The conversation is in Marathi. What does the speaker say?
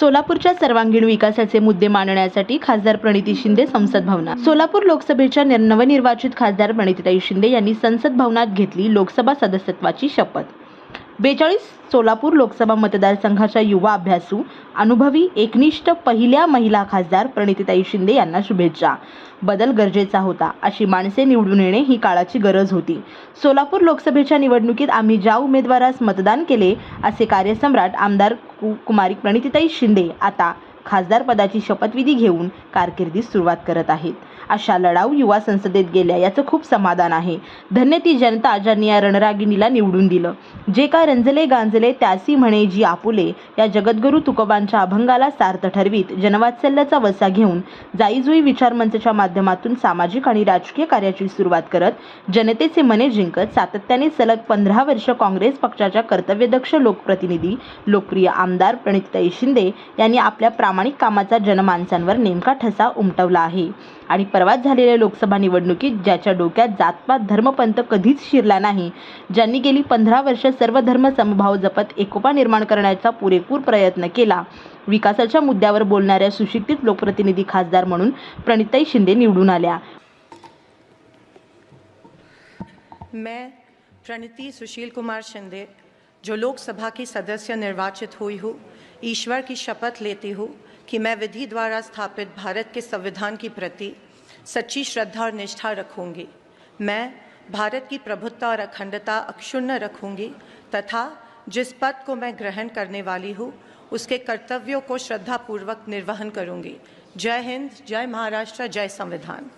सोलापूरच्या सर्वांगीण विकासाचे मुद्दे मांडण्यासाठी खासदार प्रणिती शिंदे संसद भवनात. सोलापूर लोकसभेच्या नवनिर्वाचित खासदार प्रणितीताई शिंदे यांनी संसद भवनात घेतली लोकसभा सदस्यत्वाची शपथ. बेचाळीस सोलापूर लोकसभा मतदारसंघाच्या युवा अभ्यासू अनुभवी एकनिष्ठ पहिल्या महिला खासदार प्रणितीताई शिंदे यांना शुभेच्छा. बदल गरजेचा होता अशी माणसे निवडून येणे ही काळाची गरज होती. सोलापूर लोकसभेच्या निवडणुकीत आम्ही ज्या उमेदवारास मतदान केले असे कार्यसम्राट आमदार कु कुमारी प्रणितीताई शिंदे. आता खासदार पदाची शपथविधी घेऊन कारकिर्दीस सुरुवात करत आहेत. अशा लढाऊ युवा संसदेत गेल्या याचं खूप समाधान आहे. धन्य ती जनता ज्यांनी या रणरागिणीला निवडून दिलं. जे काय रंजले गांजले त्यासी म्हणे जी आपुले या जगद्गुरू तुकोबांच्या अभंगाला सार्थ ठरवीत जनवात्सल्याचा वसा घेऊन जाईजुई विचार मंचच्या माध्यमातून सामाजिक आणि राजकीय कार्याची सुरुवात करत जनतेचे मने जिंकत सातत्याने सलग पंधरा वर्ष काँग्रेस पक्षाच्या कर्तव्यदक्ष लोकप्रतिनिधी लोकप्रिय आमदार प्रणितताई शिंदे यांनी आपल्या प्रामाणिक कामाचा जनमानसांवर नेमका ठसा उमटवला आहे. आणि परवाच झालेल्या लोकसभा निवडणुकीत ज्याच्या डोक्यात जातपात धर्मपंथ कधीच शिरला नाही ज्यांनी गेली पंधरा वर्ष सर्व धर्म समभाव जपत एकोपा निर्माण करण्याचा पुरेपूर प्रयत्न केला. विकासाच्या मुद्द्यावर बोलणाऱ्या सुशिक्षित लोकप्रतिनिधी खासदार म्हणून प्रणिताई शिंदे निवडून आल्या. मैं प्रणिती सुशील कुमार शिंदे जो लोकसभा की सदस्य निर्वाचित हुई हूँ, ईश्वर की शपथ लेती हूँ कि मैं विधि द्वारा स्थापित भारत के संविधान की प्रति सच्ची श्रद्धा और निष्ठा रखूँगी। मैं भारत की प्रभुत्ता और अखंडता अक्षुण्ण रखूँगी तथा जिस पद को मैं ग्रहण करने वाली हूँ, उसके कर्तव्यों को श्रद्धापूर्वक निर्वहन करूँगी। जय हिंद, जय महाराष्ट्र, जय संविधान।